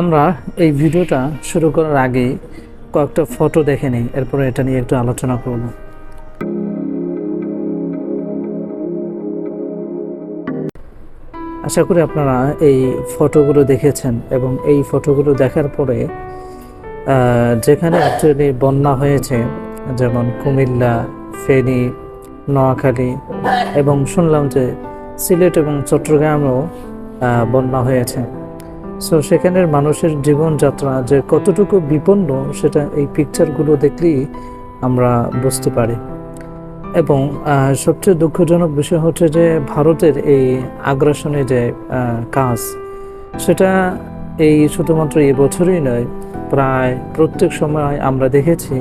আমরা এই ভিডিওটা শুরু করার আগে কয়েকটা ফটো দেখে নিই, এরপরে এটা নিয়ে একটু আলোচনা করব। আশা করি আপনারা এই ফটোগুলো দেখেছেন এবং এই ফটোগুলো দেখার পরে যেখানে অ্যাকচুয়ালি বন্যা হয়েছে, যেমন কুমিল্লা, ফেনী, নোয়াখালী এবং শুনলাম যে সিলেট এবং চট্টগ্রামেও বন্যা হয়েছে। সো সেখানের মানুষের জীবনযাত্রা যে কতটুকু বিপন্ন, সেটা এই পিকচারগুলো দেখলেই আমরা বুঝতে পারি। এবং সবচেয়ে দুঃখজনক বিষয় হচ্ছে যে ভারতের এই আগ্রাসনের যে কাজ, সেটা এই শুধুমাত্র এবছরই নয়, প্রায় প্রত্যেক সময় আমরা দেখেছি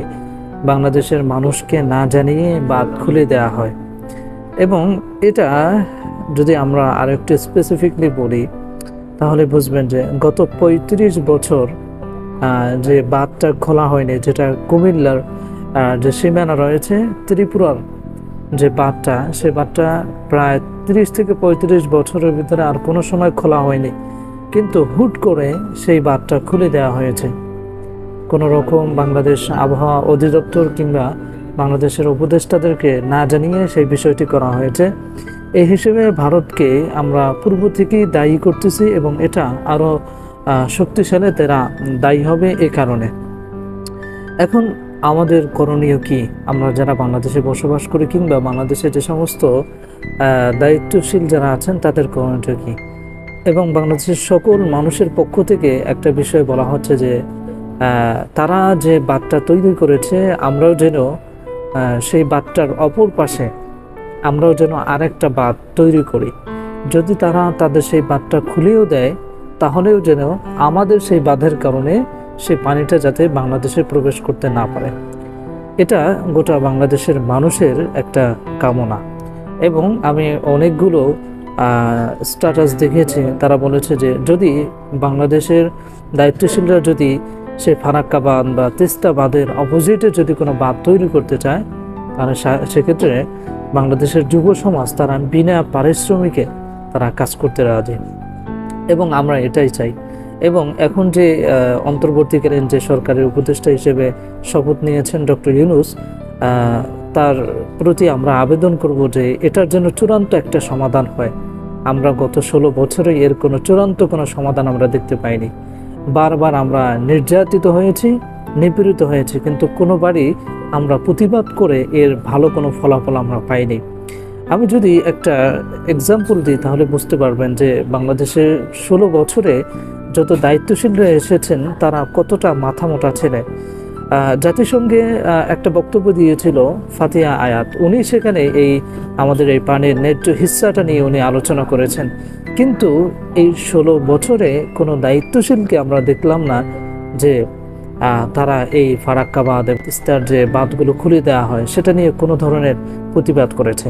বাংলাদেশের মানুষকে না জানিয়ে বাদ খুলে দেওয়া হয়। এবং এটা যদি আমরা আরেকটু স্পেসিফিকলি বলি তাহলে বুঝবেন যে গত পঁয়ত্রিশ বছর যে বাঁধটা খোলা হয়নি, যেটা কুমিল্লার যে সীমানা রয়েছে, ত্রিপুরার যে বাঁধটা, সে বাঁধটা প্রায় তিরিশ থেকে পঁয়ত্রিশ বছরের ভিতরে আর কোনো সময় খোলা হয়নি। কিন্তু হুট করে সেই বাঁধটা খুলে দেওয়া হয়েছে। কোনো রকম বাংলাদেশ আবহাওয়া অধিদপ্তর কিংবা বাংলাদেশের উপদেষ্টাদেরকে না জানিয়ে সেই বিষয়টি করা হয়েছে। এই হিসেবে ভারতকে আমরা পূর্ব থেকেই দায়ী করতেছি এবং এটা আরও শক্তিশালী তারা দায়ী হবে এ কারণে। এখন আমাদের করণীয় কি? আমরা যারা বাংলাদেশে বসবাস করি কিংবা বাংলাদেশে যে সমস্ত দায়িত্বশীল যারা আছেন তাদের করণীয় কি? এবং বাংলাদেশের সকল মানুষের পক্ষ থেকে একটা বিষয় বলা হচ্ছে যে তারা যে বাঁধটা তৈরি করেছে, আমরাও যেন সেই বাঁধটার অপর পাশে আমরাও যেন আরেকটা বাঁধ তৈরি করি। যদি তারা তাদের সেই বাঁধটা খুলেও দেয়, তাহলেও যেন আমাদের সেই বাঁধের কারণে সেই পানিটা যাতে বাংলাদেশে প্রবেশ করতে না পারে। এটা গোটা বাংলাদেশের মানুষের একটা কামনা। এবং আমি অনেকগুলো স্ট্যাটাস দেখেছি তারা বলেছে যে যদি বাংলাদেশের দায়িত্বশীলরা যদি সে ফারাক্কা বাঁধ বা তিস্তা বাঁধের অপোজিটে যদি কোনো বাঁধ তৈরি করতে চায় সা- সেক্ষেত্রে বাংলাদেশের যুব সমাজ তারা বিনা পারিশ্রমিকে তারা কাজ করতে রাজি। এবং আমরা এটাই চাই। এবং এখন যে অন্তর্বর্তীকালীন যে সরকারের উপদেষ্টা হিসেবে শপথ নিয়েছেন ডক্টর ইউনুস তার প্রতি আমরা আবেদন করব যে এটার জন্য চূড়ান্ত একটা সমাধান হয়। আমরা গত ষোলো বছরে এর কোনো চূড়ান্ত কোনো সমাধান আমরা দেখতে পাইনি। বারবার আমরা নির্যাতিত হয়েছি। নিপীড়িত হয়েছে কিন্তু কোনোবারই আমরা প্রতিবাদ করে এর ভালো কোনো ফলাফল আমরা পাইনি। আমি যদি একটা এক্সাম্পল দিই তাহলে বুঝতে পারবেন যে বাংলাদেশের ষোলো বছরে যত দায়িত্বশীলরা এসেছেন তারা কতটা মাথা মোটা ছেলে আহ, জাতিসংঘে একটা বক্তব্য দিয়েছিল ফাতিয়া আয়াত। উনি সেখানে এই আমাদের এই পানির ন্যায্য হিস্সাটা নিয়ে উনি আলোচনা করেছেন। কিন্তু এই ষোলো বছরে কোনো দায়িত্বশীলকে আমরা দেখলাম না যে তারা এই ফারাক্কাবাদ তিস্তার যে বাঁধগুলো খুলে দেওয়া হয়, সেটা নিয়ে কোনো ধরনের প্রতিবাদ করেছে।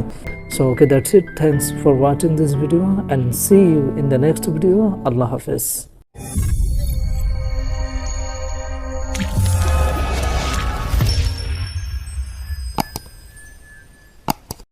So okay that's it thanks for watching this video and see you in the next video আল্লাহ হাফেজ।